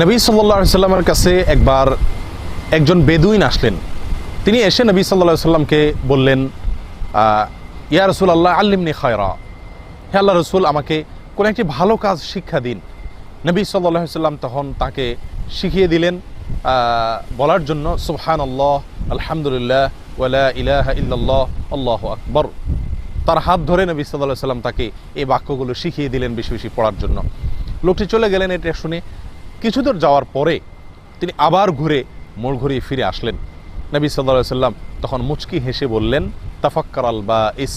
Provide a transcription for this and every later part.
নবী সাল্লাহ সাল্লামের কাছে একবার একজন বেদুইন আসলেন। তিনি এসে নবী সাল্লাহ সাল্লামকে বললেন ইয়া রসুল আল্লাহ আল্লিমনি খয়রা। হে আল্লাহ রসুল, আমাকে কোনো একটি ভালো কাজ শিক্ষা দিন। নবী সাল্লাহ সাল্লাম তখন তাকে শিখিয়ে দিলেন বলার জন্য সুবহান আল্লাহ আলহামদুলিল্লাহ ওয়ালা ইলাহা ইল্লাল্লাহ, আল্লাহ আকবর। তার হাত ধরে নবী সাল্লাহ সাল্লাম তাকে এই বাক্যগুলো শিখিয়ে দিলেন বেশি বেশি পড়ার জন্য। লোকটি চলে গেলেন এটা শুনে কিছু দূর যাওয়ার পরে তিনি আবার ঘুরে মোড় ঘুরিয়ে ফিরে আসলেন। নবী সাল্লাহ সাল্লাম তখন মুচকি হেসে বললেন, তাফাক্কার আল বা ইস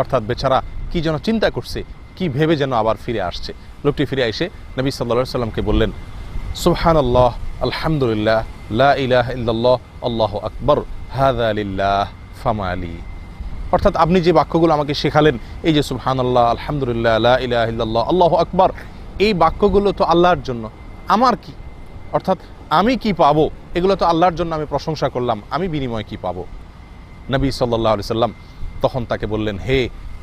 অর্থাৎ বেচারা কি যেন চিন্তা করছে, কি ভেবে যেন আবার ফিরে আসছে। লোকটি ফিরে এসে নবী সাল্লাহ সাল্লামকে বললেন সুবহান আল্লাহ আলহামদুলিল্লাহ, লা ইলাহ আল্লাহ আকবর হাদা আলিল্লাহ ফামা আলী অর্থাৎ আপনি যে বাক্যগুলো আমাকে শেখালেন, এই যে সুবহান আল্লাহ আলহামদুলিল্লাহ, লা আল্লাহ আকবর, এই বাক্যগুলো তো আল্লাহর জন্য। আমার কি? অর্থাৎ আমি কি পাবো? এগুলো তো আল্লাহর জন্য আমি প্রশংসা করলাম। আমি বিনিময় কি পাবো? নবী সাল্লাহ আলি সাল্লাম তখন তাকে বললেন, হে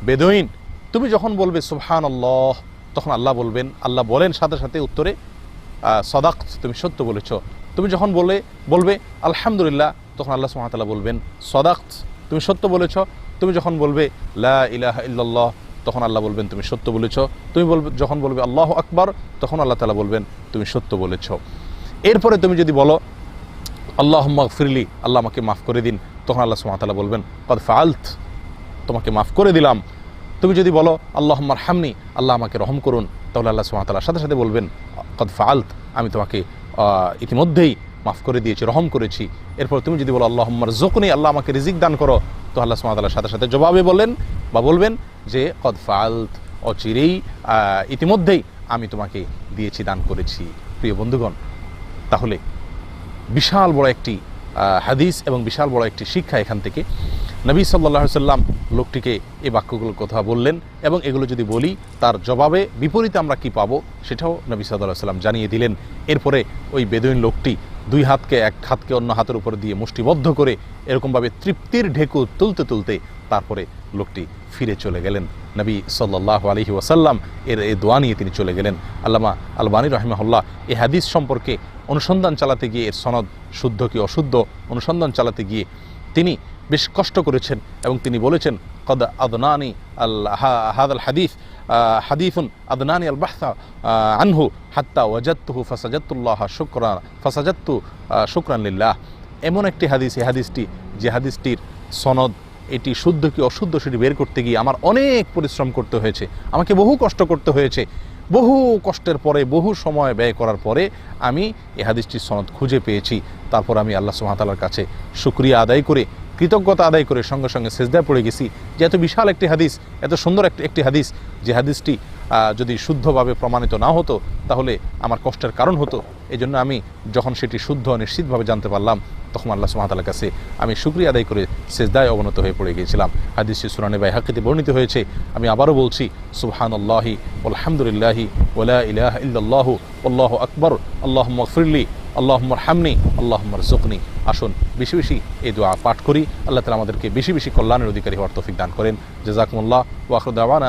বেদইন, তুমি যখন বলবে সুবহান আল্লাহ তখন আল্লাহ বলবেন, আল্লাহ বলেন সাথে সাথে উত্তরে সদাক, তুমি সত্য বলেছ। তুমি যখন বলে, বলবে আলহামদুলিল্লাহ, তখন আল্লাহ সুহামতাল্লাহ বলবেন, সদাক, তুমি সত্য বলেছ। তুমি যখন বলবে, লা ইলাহ ইল্লাল্লাহ তখন আল্লাহ বলবেন, তুমি সত্য বলেছ। তুমি বলবে, যখন বলবে, আল্লাহ আকবর, তখন আল্লাহ তালা বলবেন, তুমি সত্য বলেছ। এরপরে তুমি যদি বলো আল্লাহ ফিরলি আল্লাহ আমাকে মাফ করে দিন, তখন আল্লাহ সুমাতালা বলবেন, কদ ফালত তোমাকে মাফ করে দিলাম। তুমি যদি বলো আল্লাহ হামনি আল্লাহ আমাকে রহম করুন, তাহলে আল্লাহ সুমাতালার সাথে সাথে বলবেন, কদ ফালত আমি তোমাকে ইতিমধ্যেই মাফ করে দিয়েছি, রহম করেছি। এরপর তুমি যদি বলো আল্লাহ জোকনি আল্লাহ আমাকে রিজিক দান করো, তো আল্লাহ সুমাতালার সাথে সাথে জবাবে বলেন বা বলবেন যে কদ ফালত অচিরেই ইতিমধ্যেই আমি তোমাকে দিয়েছি, দান করেছি। প্রিয় বন্ধুগণ, তাহলে বিশাল বড় একটি হাদিস এবং বিশাল বড় একটি শিক্ষা এখান থেকে। নবী সাল্লাহ সাল্লাম লোকটিকে এই বাক্যগুলোর কথা বললেন এবং এগুলো যদি বলি, তার জবাবে বিপরীতে আমরা কি পাবো সেটাও নবী সাল্লাহ সাল্লাম জানিয়ে দিলেন। এরপরে ওই বেদুইন লোকটি দুই হাতকে, এক হাতকে অন্য হাতের উপর দিয়ে মুষ্টিবদ্ধ করে এরকমভাবে তৃপ্তির ঢেকু তুলতে তুলতে তারপরে লোকটি ফিরে চলে গেলেন। নবী সাল্লাহ আলহি ওয়াসাল্লাম এর এই দোয়া নিয়ে তিনি চলে গেলেন। আল্লামা আলবানী রহিমাহুল্লাহ এই হাদিস সম্পর্কে অনুসন্ধান চালাতে গিয়ে এর সনদ শুদ্ধ কি অশুদ্ধ? অনুসন্ধান চালাতে গিয়ে তিনি বেশ কষ্ট করেছেন এবং তিনি বলেছেন, কদ আদনানি আল হাদ আল হাদিফ হাদিফুন আদনানি আল বাহসা আনহু, হাত্তা ওয়াজাত্তুহু ফাসাজাত্তুল্লাহ শুকরান ফাসাজাত্তু শুকরান লিল্লাহ। এমন একটি হাদিস, এই হাদিসটি, যে হাদিসটির সনদ, এটি শুদ্ধ কি অশুদ্ধ সেটি বের করতে গিয়ে আমার অনেক পরিশ্রম করতে হয়েছে, আমাকে বহু কষ্ট করতে হয়েছে। বহু কষ্টের পরে, বহু সময় ব্যয় করার পরে আমি এ হাদিসটির সনদ খুঁজে পেয়েছি। তারপর আমি আল্লাহ সুহাতালার কাছে শুক্রিয়া আদায় করে, কৃতজ্ঞতা আদায় করে সঙ্গে সঙ্গে সেজদায় পড়ে গেছি যে এত বিশাল একটি হাদিস, এত সুন্দর একটি একটি হাদিস, যে হাদিসটি যদি শুদ্ধভাবে প্রমাণিত না হতো, তাহলে আমার কষ্টের কারণ হতো। এই জন্য আমি যখন সেটি শুদ্ধ নিশ্চিতভাবে জানতে পারলাম তখন আল্লাহ সুমাতালার কাছে আমি শুক্রিয়া আদায় করে সেজদায় অবনত হয়ে পড়ে গিয়েছিলাম। হাদিসটি সুরানে বাই হাকিতে বর্ণিত হয়েছে, আমি আবারও বলছি সুবহান আল্লাহি আলহামদুলিল্লাহি ওলা ইলাহ ইল্লাল্লাহু আল্লাহ আকবর আল্লাহ মফরিল্লি আল্লাহ হামনি আল্লাহ জুকনি আসুন, বেশি বেশি এই দোয়া পাঠ করি। আল্লাহ তালা আমাদেরকে বেশি বেশি কল্যাণের অধিকারী হওয়ার তৌফিক দান করেন। জেজাকুমুল্লাহ ওয়াখরুদ্দাওয়ানা